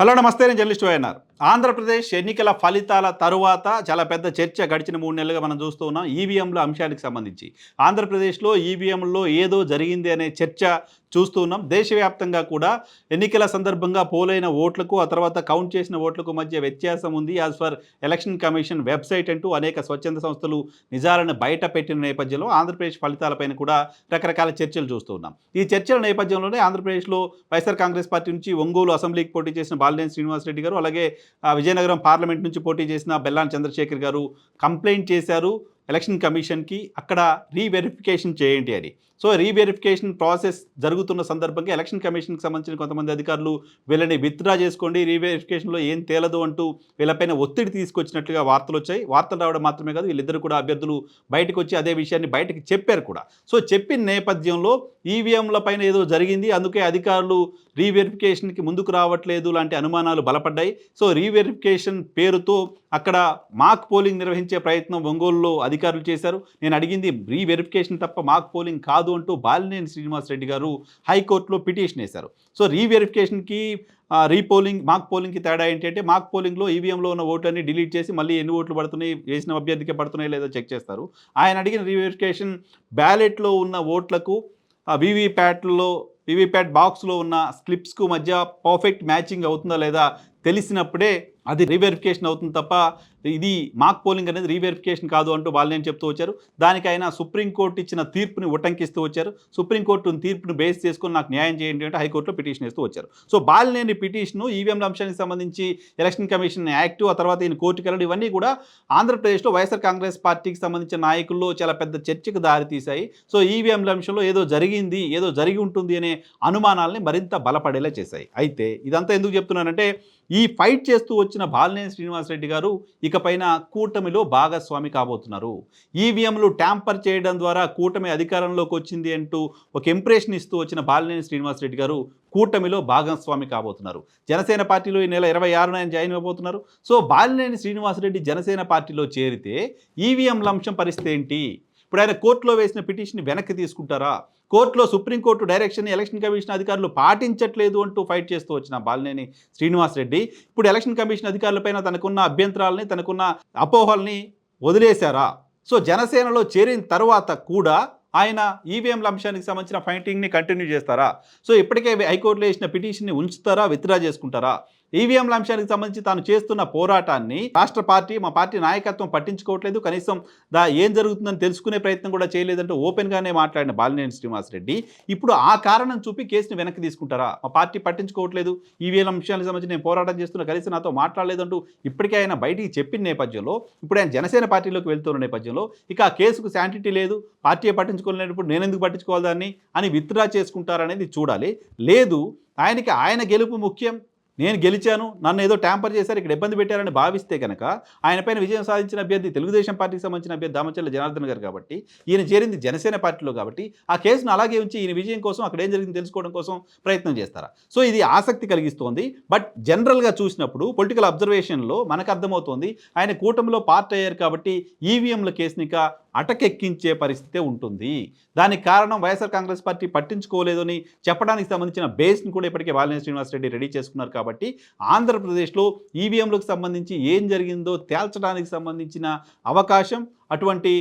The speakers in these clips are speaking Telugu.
హలో నమస్తే నేను జర్నలిస్ట్ అన్నారు ఆంధ్రప్రదేశ్ ఎన్నికల ఫలితాల తరువాత చాలా పెద్ద చర్చ గడిచిన మూడు నెలలుగా మనం చూస్తూ ఉన్నాం. ఈవీఎంల అంశానికి సంబంధించి ఆంధ్రప్రదేశ్లో ఈవీఎంలో ఏదో జరిగింది అనే చర్చ చూస్తూ ఉన్నాం. దేశవ్యాప్తంగా కూడా ఎన్నికల సందర్భంగా పోలైన ఓట్లకు ఆ తర్వాత కౌంట్ చేసిన ఓట్లకు మధ్య వ్యత్యాసం ఉంది. As per election commission website అంటూ అనేక స్వచ్ఛంద సంస్థలు నిజాలను బయట పెట్టిన నేపథ్యంలో ఆంధ్రప్రదేశ్ ఫలితాలపైన కూడా రకరకాల చర్చలు చూస్తూ ఉన్నాం. ఈ చర్చల నేపథ్యంలోనే ఆంధ్రప్రదేశ్లో వైఎస్ఆర్ కాంగ్రెస్ పార్టీ నుంచి ఒంగోలు అసెంబ్లీకి పోటీ చేసిన బాలినేని శ్రీనివాసరెడ్డి గారు అలాగే విజయనగరం పార్లమెంట్ నుంచి పోటీ చేసిన బెల్లాన్ చంద్రశేఖర్ గారు కంప్లైంట్ చేశారు. ఎలక్షన్ కమిషన్కి అక్కడ రీవెరిఫికేషన్ చేయండి అని. సో రీవెరిఫికేషన్ ప్రాసెస్ జరుగుతున్న సందర్భంగా ఎలక్షన్ కమిషన్కి సంబంధించిన కొంతమంది అధికారులు వీళ్ళని విత్డ్రా చేసుకోండి రీవెరిఫికేషన్లో ఏం తేలదు అంటూ వీళ్ళపైన ఒత్తిడి తీసుకొచ్చినట్లుగా వార్తలు వచ్చాయి. వార్తలు రావడం మాత్రమే కాదు వీళ్ళిద్దరు కూడా అభ్యర్థులు బయటకు వచ్చి అదే విషయాన్ని బయటకు చెప్పారు కూడా. సో చెప్పిన నేపథ్యంలో ఈవీఎంల పైన ఏదో జరిగింది అందుకే అధికారులు రీవెరిఫికేషన్కి ముందుకు రావట్లేదు లాంటి అనుమానాలు బలపడ్డాయి. సో రీవెరిఫికేషన్ పేరుతో అక్కడ మాక్ పోలింగ్ నిర్వహించే ప్రయత్నం ఒంగోలులో అధికారులు చేశారు. నేను అడిగింది రీవెరిఫికేషన్ తప్ప మాక్ పోలింగ్ కాదు అంటూ బాలినేని శ్రీనివాసరెడ్డి గారు హైకోర్టులో పిటిషన్ వేశారు. సో రీవెరిఫికేషన్కి రీపోలింగ్ మాక్ పోలింగ్కి తేడా ఏంటంటే మాక్ పోలింగ్లో ఈవీఎంలో ఉన్న ఓట్లన్నీ డిలీట్ చేసి మళ్ళీ ఎన్ని ఓట్లు పడుతున్నాయి వేసిన అభ్యర్థికే పడుతున్నాయి లేదో చెక్ చేస్తారు. ఆయన అడిగిన రీవెరిఫికేషన్ బ్యాలెట్లో ఉన్న ఓట్లకు వీవీప్యాట్లో వీవీప్యాట్ బాక్స్లో ఉన్న స్లిప్స్కు మధ్య పర్ఫెక్ట్ మ్యాచింగ్ అవుతుందా లేదా తెలిసినప్పుడే అది రీవెరిఫికేషన్ అవుతుంది తప్ప ఇది మాక్ పోలింగ్ అనేది రీవెరిఫికేషన్ కాదు అంటూ వాళ్ళని చెప్తూ వచ్చారు? దానికైనా సుప్రీంకోర్టు ఇచ్చిన తీర్పుని ఉటంకిస్తూ వచ్చారు. సుప్రీంకోర్టు తీర్పును బేస్ చేసుకుని నాకు న్యాయం చేయండి అంటే హైకోర్టులో పిటిషన్ ఇస్తూ వచ్చారు. సో బాలినేని పిటిషను ఈవీఎంల అంశానికి సంబంధించి ఎలక్షన్ కమిషన్ యాక్ట్ ఆ తర్వాత ఈయన కోర్టుకి వెళ్ళడం ఇవన్నీ కూడా ఆంధ్రప్రదేశ్లో వైఎస్ఆర్ కాంగ్రెస్ పార్టీకి సంబంధించిన నాయకుల్లో చాలా పెద్ద చర్చకు దారితీశాయి. సో ఈవీఎంల అంశంలో ఏదో జరిగింది ఏదో జరిగి ఉంటుంది అనే అనుమానాలని మరింత బలపడేలా చేశాయి. అయితే ఇదంతా ఎందుకు చెప్తున్నానంటే ఈ ఫైట్ చేస్తూ వచ్చిన బాలినేని శ్రీనివాసరెడ్డి గారు ఇకపైన కూటమిలో భాగస్వామి కాబోతున్నారు. ఈవీఎంలు ట్యాంపర్ చేయడం ద్వారా కూటమి అధికారంలోకి వచ్చింది అంటూ ఒక ఇంప్రెషన్ ఇస్తూ వచ్చిన బాలినేని శ్రీనివాసరెడ్డి గారు కూటమిలో భాగస్వామి కాబోతున్నారు. జనసేన పార్టీలో ఈ నెల ఇరవై ఆరున ఆయన జాయిన్ అయిపోతున్నారు సో బాలినేని శ్రీనివాసరెడ్డి జనసేన పార్టీలో చేరితే ఈవీఎంల అంశం పరిస్థితి ఏంటి? ఇప్పుడు ఆయన కోర్టులో వేసిన పిటిషన్ వెనక్కి తీసుకుంటారా? కోర్టులో సుప్రీంకోర్టు డైరెక్షన్ ఎలక్షన్ కమిషన్ అధికారులు పాటించట్లేదు అంటూ ఫైట్ చేస్తూ వచ్చిన బాలినేని శ్రీనివాసరెడ్డి ఇప్పుడు ఎలక్షన్ కమిషన్ అధికారులపైన తనకున్న అభ్యంతరాలని తనకున్న అపోహల్ని వదిలేశారా? సో జనసేనలో చేరిన తర్వాత కూడా ఆయన ఈవీఎంల అంశానికి సంబంధించిన ఫైటింగ్ని కంటిన్యూ చేస్తారా? సో ఇప్పటికే హైకోర్టులో వేసిన పిటిషన్ని ఉంచుతారా విత్డ్రా చేసుకుంటారా? ఈవీఎంల అంశానికి సంబంధించి తాను చేస్తున్న పోరాటాన్ని రాష్ట్ర పార్టీ మా పార్టీ నాయకత్వం పట్టించుకోవట్లేదు. కనీసం దా ఏం జరుగుతుందని తెలుసుకునే ప్రయత్నం కూడా చేయలేదంటూ ఓపెన్గానే మాట్లాడిన బాలినేని శ్రీనివాసరెడ్డి. ఇప్పుడు ఆ కారణం చూపి కేసుని వెనక్కి తీసుకుంటారా? మా పార్టీ పట్టించుకోవట్లేదు. ఈవీఎం అంశానికి సంబంధించి నేను పోరాటం చేస్తున్న కనీసం నాతో మాట్లాడలేదంటూ ఇప్పటికే ఆయన బయటికి చెప్పిన నేపథ్యంలో ఇప్పుడు ఆయన జనసేన పార్టీలోకి వెళ్తున్న నేపథ్యంలో ఇక ఆ కేసుకు శాంటిటీ లేదు పార్టీ పట్టించుకోలేనప్పుడు నేను ఎందుకు పట్టించుకోవాలి దాన్ని అని విత్డ్రా చేసుకుంటారనేది చూడాలి. లేదు ఆయనకి ఆయన గెలుపు ముఖ్యం నేను గెలిచాను నన్ను ఏదో ట్యాంపర్ చేశారు ఇక్కడ ఇబ్బంది పెట్టారని భావిస్తే కనుక ఆయనపైన విజయం సాధించిన అభ్యర్థి తెలుగుదేశం పార్టీకి సంబంధించిన అభ్యర్థి దామచల్ల జనార్దన్ గారు కాబట్టి ఈయన చేరింది జనసేన పార్టీలో కాబట్టి ఆ కేసును అలాగే ఉంచి ఈయన విజయం కోసం అక్కడ ఏం జరిగింది తెలుసుకోవడం కోసం ప్రయత్నం చేస్తారా? సో ఇది ఆసక్తి కలిగిస్తోంది. బట్ జనరల్గా చూసినప్పుడు పొలిటికల్ అబ్జర్వేషన్లో మనకు అర్థమవుతోంది ఆయన కూటమిలో పార్ట్ అయ్యారు కాబట్టి ఈవీఎంల కేసునిక అటకెక్కించే పరిస్థితే ఉంటుంది. దానికి కారణం వైఎస్ఆర్ కాంగ్రెస్ పార్టీ పట్టించుకోలేదని చెప్పడానికి సంబంధించిన బేస్ని కూడా ఇప్పటికే వాలినేని శ్రీనివాసరెడ్డి రెడీ చేసుకున్నారు కాబట్టి ఆంధ్రప్రదేశ్లో ఈవీఎంలకు సంబంధించి ఏం జరిగిందో తేల్చడానికి సంబంధించిన అవకాశం అటువంటి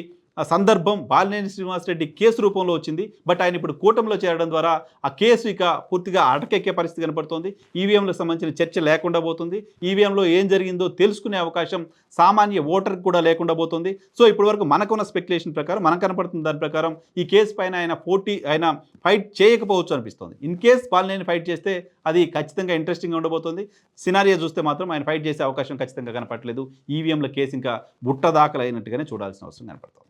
సందర్భం బాలినేని శ్రీనివాసరెడ్డి కేసు రూపంలో వచ్చింది. బట్ ఆయన ఇప్పుడు కూటమిలో చేరడం ద్వారా ఆ కేసు ఇక పూర్తిగా అటకెక్కే పరిస్థితి కనపడుతోంది. ఈవీఎంలకు సంబంధించిన చర్చ లేకుండా పోతుంది. ఈవీఎంలో ఏం జరిగిందో తెలుసుకునే అవకాశం సామాన్య ఓటర్కి కూడా లేకుండా పోతుంది. సో ఇప్పటివరకు మనకున్న స్పెక్యులేషన్ ప్రకారం మనకు కనపడుతున్న దాని ప్రకారం ఈ కేసు పైన ఆయన పోటీ ఆయన ఫైట్ చేయకపోవచ్చు అనిపిస్తుంది. ఇన్ కేస్ బాలినేని ఫైట్ చేస్తే అది ఖచ్చితంగా ఇంట్రెస్టింగ్గా ఉండబోతుంది. సినారియా చూస్తే మాత్రం ఆయన ఫైట్ చేసే అవకాశం ఖచ్చితంగా కనపడలేదు ఈవీఎంల కేసు ఇంకా బుట్ట అయినట్టుగానే చూడాల్సిన అవసరం కనపడుతుంది.